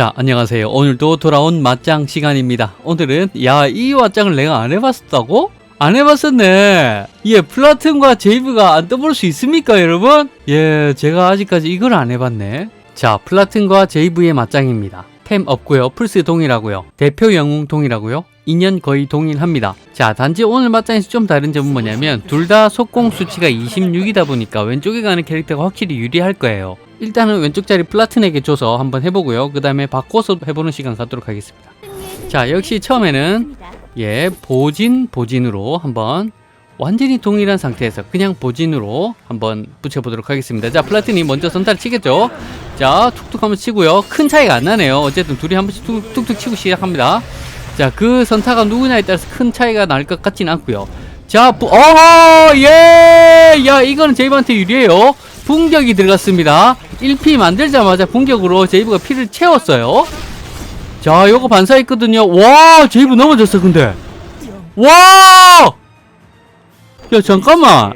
자, 안녕하세요. 오늘도 돌아온 맞짱 시간입니다. 오늘은, 야, 이 맞짱을 내가 안 해봤었다고? 안 해봤었네. 예, 플라튼과 제이브가 안 떠볼 수 있습니까, 여러분? 예, 제가 아직까지 이걸 안 해봤네. 자, 플라튼과 제이브의 맞짱입니다. 템 없고요. 플스 동일하고요. 대표 영웅 동일하고요. 인연 거의 동일합니다. 자, 단지 오늘 맞짱에서 좀 다른 점은 뭐냐면 둘 다 속공 수치가 26이다 보니까 왼쪽에 가는 캐릭터가 확실히 유리할 거예요. 일단은 왼쪽 자리 플라튼에게 줘서 한번 해보고요. 그 다음에 바꿔서 해보는 시간 갖도록 하겠습니다. 자, 역시 처음에는 예, 보진, 보진으로 한번 완전히 동일한 상태에서 그냥 보진으로 한번 붙여보도록 하겠습니다. 자, 플라틴이 먼저 선타를 치겠죠? 자, 툭툭 한번 치고요. 큰 차이가 안 나네요. 어쨌든 둘이 한 번씩 툭, 툭툭 치고 시작합니다. 자, 그 선타가 누구냐에 따라서 큰 차이가 날 것 같지는 않고요. 자, 부, 어, 예! 야, 이거는 제이브한테 유리해요. 분격이 들어갔습니다. 1피 만들자마자 분격으로 제이브가 피를 채웠어요. 자, 요거 반사했거든요. 와, 제이브 넘어졌어, 근데. 와! 야, 잠깐만.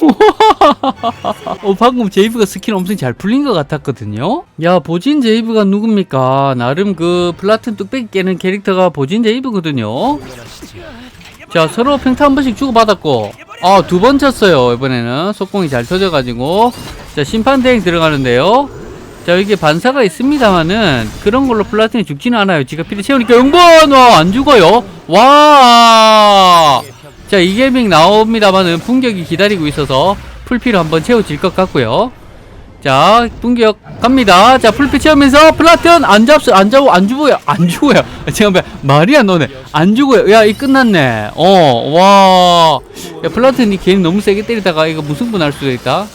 어, 방금 제이브가 스킬 엄청 잘 풀린 것 같았거든요. 야, 보진 제이브가 누굽니까? 나름 그 플라튼 뚝배기 깨는 캐릭터가 보진 제이브거든요. 자, 서로 평타 한 번씩 주고받았고, 아, 두 번 쳤어요. 이번에는 속공이 잘 터져가지고. 자, 심판 대행 들어가는데요. 자, 이게 반사가 있습니다만은 그런 걸로 플라틴이 죽지는 않아요. 지가 피를 채우니까 영번! 와, 안 죽어요. 와! 자, 이게밍 나옵니다만은 분격이 기다리고 있어서 풀피로 한번 채워질 것 같고요. 자, 분격 갑니다. 자, 풀피 채우면서 플라튼 안 잡수, 안 잡고, 안 죽어요. 안 죽어요. 잠깐만, 말이 안 나오네. 안 죽어요. 야, 이 끝났네. 어, 와. 야, 플라튼이 괜히 너무 세게 때리다가 이거 무승부 날 수도 있다.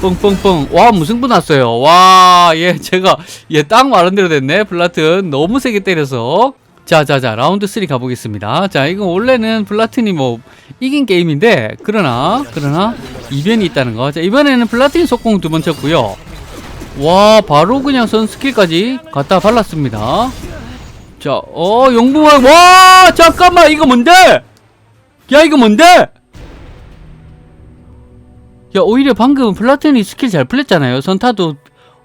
뻥뻥뻥. 와, 무승부 났어요. 와, 얘, 제가, 얘 딱 말한 대로 됐네. 플라튼. 너무 세게 때려서. 자, 자, 자, 라운드 3 가보겠습니다. 자, 이거 원래는 플라튼이 뭐, 이긴 게임인데, 그러나, 그러나, 이변이 있다는 거. 자, 이번에는 플라틴 속공 두 번 쳤고요. 와, 바로 그냥 선 스킬까지 갖다 발랐습니다. 자, 어, 용붕아, 와, 잠깐만, 이거 뭔데? 야, 이거 뭔데? 야, 오히려 방금 플라틴이 스킬 잘 풀렸잖아요. 선타도,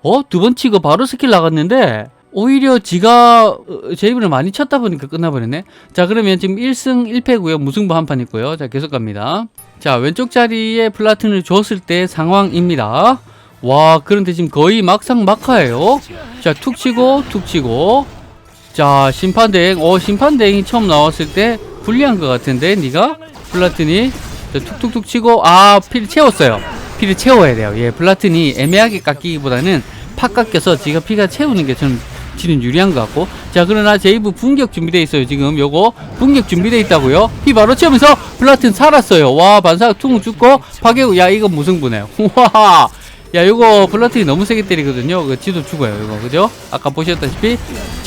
어, 두 번 치고 바로 스킬 나갔는데, 오히려 지가 어, 제이브를 많이 쳤다 보니까 끝나버렸네. 자, 그러면 지금 1승 1패고요. 무승부 한 판 있고요. 자, 계속 갑니다. 자, 왼쪽 자리에 플라틴을 줬을 때 상황입니다. 와, 그런데 지금 거의 막상 막하예요. 자, 툭 치고, 툭 치고. 자, 심판 대행. 어, 심판 대행이 처음 나왔을 때 불리한 것 같은데, 네가 플라틴이 자, 툭툭툭 치고, 아, 피를 채웠어요. 피를 채워야 돼요. 예, 플라틴이 애매하게 깎이기보다는 팍 깎여서 지가 피가 채우는 게저 는 지는 유리한 것 같고. 자 그러나 제이브 분격 준비돼 있어요 지금. 요거 분격 준비돼 있다고요. 피 바로 채우면서 플라틴 살았어요. 와 반사가 퉁 죽고 파괴고 야 이거 무승부네요 우와. 야 요거 플라틴이 너무 세게 때리거든요. 그 지도 죽어요 이거. 그죠? 아까 보셨다시피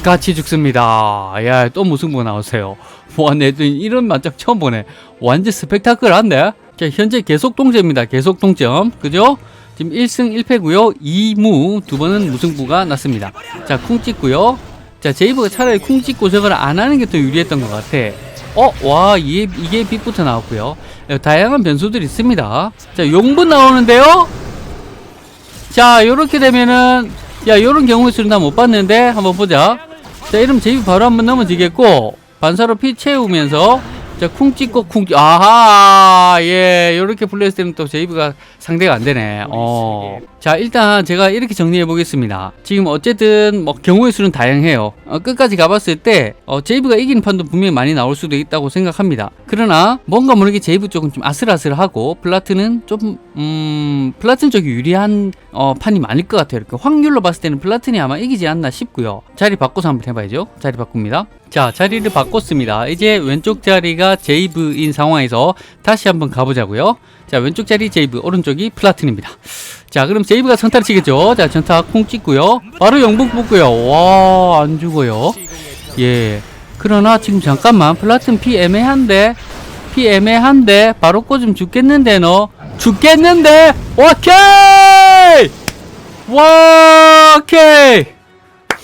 같이 죽습니다. 야 또 무승부 나오세요. 와내 이런 만짝 처음 보네. 완전 스펙타클한데? 자 현재 계속 동점입니다. 계속 동점. 그죠 지금 1승 1패고요. 2무 두 번은 무승부가 났습니다. 자, 쿵 찍고요. 자, 제이브가 차라리 쿵 찍고 저걸 안 하는 게 더 유리했던 것 같아. 어, 와, 이게, 이게 빅부터 나왔고요. 예, 다양한 변수들이 있습니다. 자, 용분 나오는데요. 자, 요렇게 되면은 야, 요런 경우의 수는 나 못 봤는데 한번 보자. 자, 이러면 제이브 바로 한번 넘어지겠고 반사로 피 채우면서 자, 쿵 찍고 쿵, 찍- 아하, 예, 요렇게 플레이했을 때는 또 제이브가 상대가 안 되네. 어. 자, 일단 제가 이렇게 정리해 보겠습니다. 지금 어쨌든 뭐 경우의 수는 다양해요. 어, 끝까지 가봤을 때, 어, 제이브가 이기는 판도 분명히 많이 나올 수도 있다고 생각합니다. 그러나 뭔가 모르게 제이브 쪽은 좀 아슬아슬하고, 플라트는 좀, 음, 플라튼 쪽이 유리한, 어, 판이 많을 것 같아요. 이렇게 확률로 봤을 때는 플라튼이 아마 이기지 않나 싶고요. 자리 바꿔서 한번 해봐야죠. 자리 바꿉니다. 자, 자리를 바꿨습니다. 이제 왼쪽 자리가 제이브인 상황에서 다시 한번 가보자고요. 자, 왼쪽 자리 제이브, 오른쪽이 플라튼입니다. 자, 그럼 제이브가 선타를 치겠죠. 자, 전타 콩 찍고요. 바로 영복 뽑고요. 와, 안 죽어요. 예. 그러나 지금 잠깐만, 플라튼 피 애매한데, 피 애매한데, 바로 꽂으면 죽겠는데, 너. 죽겠는데! 오케이! 와, 오케이!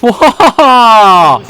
와!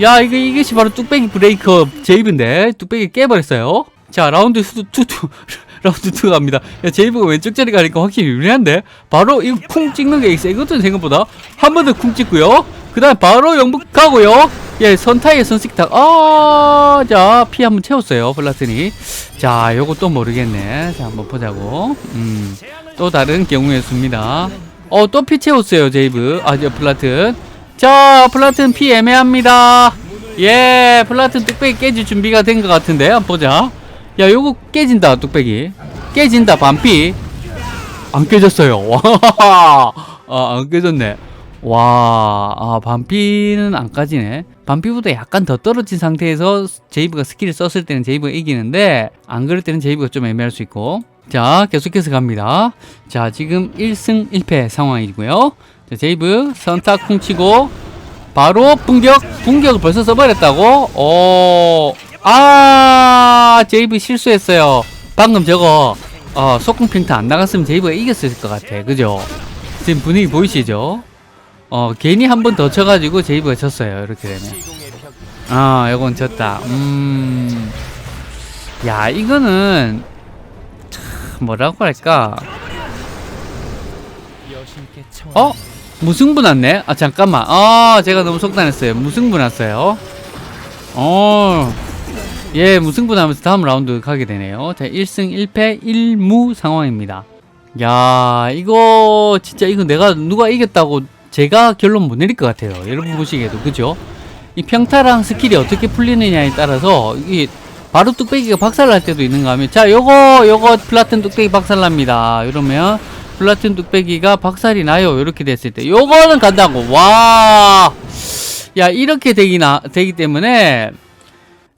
야, 이거, 이것이 바로 뚝배기 브레이커 제이브인데, 뚝배기 깨버렸어요. 자, 라운드 수, 투, 투, 라운드 2 갑니다. 야, 제이브가 왼쪽 자리 가니까 확실히 유리한데? 바로 이거 쿵 찍는 게 있어. 이것도 생각보다 한 번 더 쿵 찍고요. 그 다음 바로 영북 가고요. 예, 선타의 선식탁. 아, 자, 피 한번 채웠어요. 플라튼이. 자, 또 모르겠네. 자, 한번 보자고. 음, 또 다른 경우였습니다. 어, 또 피 채웠어요, 제이브. 아, 저 플라튼. 자, 플라튼 피 애매합니다. 예, 플라튼 뚝배기 깨질 준비가 된 것 같은데. 한번 보자. 야, 요거 깨진다, 뚝배기. 깨진다, 반피. 안 깨졌어요. 와, 아, 안 깨졌네. 와, 아, 반피는 안 까지네. 반피보다 약간 더 떨어진 상태에서 제이브가 스킬을 썼을 때는 제이브가 이기는데, 안 그럴 때는 제이브가 좀 애매할 수 있고. 자, 계속해서 갑니다. 자, 지금 1승 1패 상황이고요. 자, 제이브 선탁 쿵치고, 바로 분격, 분격을 벌써 써버렸다고? 어, 아, 제이브 실수했어요. 방금 저거, 어, 속공 평타 안 나갔으면 제이브가 이겼을 것 같아. 그죠? 지금 분위기 보이시죠? 어, 괜히 한 번 더 쳐가지고 제이브가 졌어요. 이렇게 되면. 아, 요건 졌다. 음. 야, 이거는, 참, 뭐라고 할까. 어? 무승부 났네? 아, 잠깐만. 아, 제가 너무 속단했어요. 무승부 났어요. 어, 예, 무승부 나면서 다음 라운드 가게 되네요. 자, 1승 1패 1무 상황입니다. 야, 이거, 진짜 이거 내가 누가 이겼다고 제가 결론 못 내릴 것 같아요. 여러분 보시기에도, 그죠? 이 평타랑 스킬이 어떻게 풀리느냐에 따라서, 이 바로 뚝배기가 박살날 때도 있는가 하면, 자, 요거, 요거 플라튼 뚝배기 박살납니다. 이러면, 플라튼 뚝배기가 박살이 나요. 이렇게 됐을 때. 요거는 간다고. 와! 야, 이렇게 되기 나, 되기 때문에,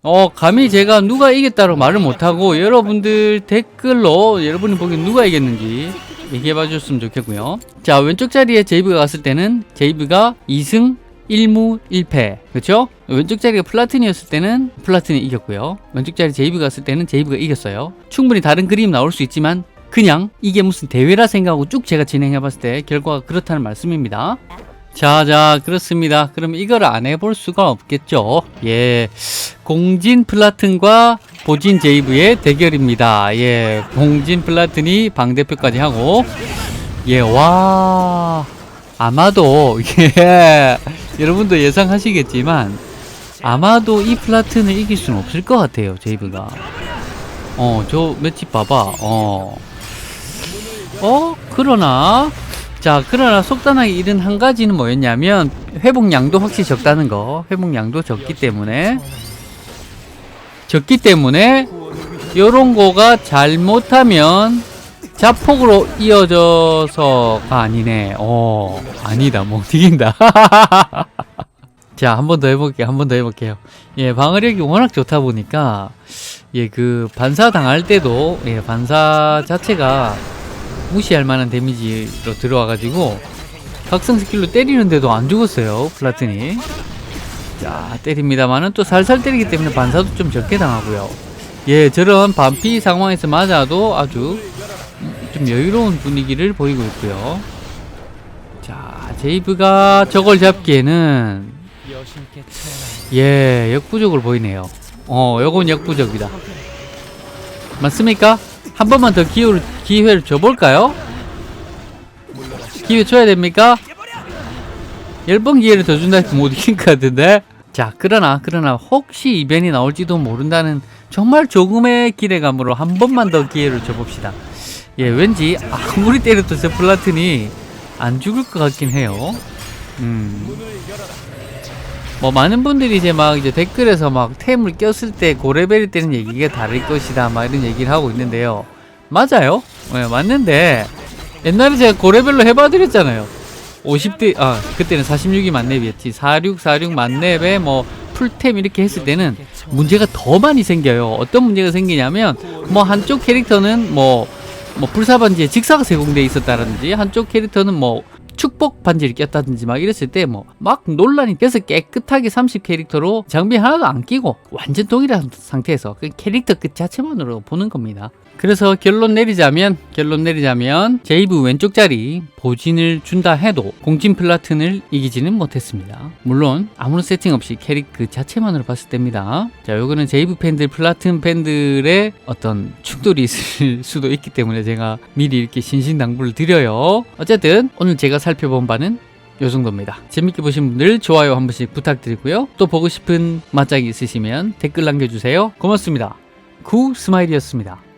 어, 감히 제가 누가 이겼다고 말을 못하고, 여러분들 댓글로 여러분이 보기엔 누가 이겼는지 얘기해봐 주셨으면 좋겠고요. 자, 왼쪽 자리에 제이브가 갔을 때는 제이브가 2승 1무 1패. 그쵸? 왼쪽 자리가 플라튼이었을 때는 플라튼이 이겼고요. 왼쪽 자리 제이브가 갔을 때는 제이브가 이겼어요. 충분히 다른 그림 나올 수 있지만, 그냥 이게 무슨 대회라 생각하고 쭉 제가 진행해 봤을 때 결과가 그렇다는 말씀입니다. 자, 자, 그렇습니다. 그럼 이걸 안 해볼 수가 없겠죠. 예. 공진 플라튼과 보진 제이브의 대결입니다. 예. 공진 플라튼이 방대표까지 하고, 예, 와. 아마도, 예. 여러분도 예상하시겠지만, 아마도 이 플라튼을 이길 수는 없을 것 같아요, 제이브가. 어, 저 맷집 봐봐. 어. 어, 그러나, 자, 그러나 속단하게 잃은 한 가지는 뭐였냐면, 회복량도 확실히 적다는 거. 회복량도 적기 때문에, 적기 때문에, 요런 거가 잘못하면, 자폭으로 이어져서가 아니네. 어, 아니다. 뭐, 튀긴다. 자, 한 번 더 해볼게요. 한 번 더 해볼게요. 예, 방어력이 워낙 좋다 보니까, 예, 그, 반사 당할 때도, 예, 반사 자체가 무시할 만한 데미지로 들어와가지고, 각성 스킬로 때리는데도 안 죽었어요. 플라튼이. 자, 때립니다만은 또 살살 때리기 때문에 반사도 좀 적게 당하고요. 예, 저런 반피 상황에서 맞아도 아주 좀 여유로운 분위기를 보이고 있고요. 자, 제이브가 저걸 잡기에는 예, 역부족을 보이네요. 어, 요건 역부족이다. 맞습니까? 한 번만 더 기회를, 기회를 줘볼까요? 기회 줘야 됩니까? 열번 기회를 더 준다 해도 못 이긴 것 같은데? 자, 그러나, 그러나, 혹시 이변이 나올지도 모른다는 정말 조금의 기대감으로 한 번만 더 기회를 줘봅시다. 예, 왠지 아무리 때려도 저 플라튼이 안 죽을 것 같긴 해요. 음. 뭐 많은 분들이 이제 막 이제 댓글에서 막 템을 꼈을 때 고레벨일 때는 얘기가 다를 것이다 막 이런 얘기를 하고 있는데요. 맞아요. 네, 맞는데 옛날에 제가 고레벨로 해봐드렸잖아요. 50대 아 그때는 46이 만렙이었지 46 46 만렙에 뭐 풀템 이렇게 했을 때는 문제가 더 많이 생겨요. 어떤 문제가 생기냐면 뭐 한쪽 캐릭터는 뭐뭐 불사반지에 직사가 제공돼 있었다든지 한쪽 캐릭터는 뭐 축복 반지를 꼈다든지 막 이랬을 때 뭐 막 논란이 돼서 깨끗하게 30 캐릭터로 장비 하나도 안 끼고 완전 동일한 상태에서 그 캐릭터 그 자체만으로 보는 겁니다. 그래서 결론 내리자면 결론 내리자면 제이브 왼쪽 자리 보진을 준다 해도 공진 플라튼을 이기지는 못했습니다. 물론 아무런 세팅 없이 캐릭 그 자체만으로 봤을 때입니다. 자, 요거는 제이브 팬들 플라튼 팬들의 어떤 충돌이 있을 수도 있기 때문에 제가 미리 이렇게 신신당부를 드려요. 어쨌든 오늘 제가 살펴본 바는 요 정도입니다. 재밌게 보신 분들 좋아요 한 번씩 부탁드리고요. 또 보고 싶은 맛짝이 있으시면 댓글 남겨주세요. 고맙습니다. 구 스마일이었습니다.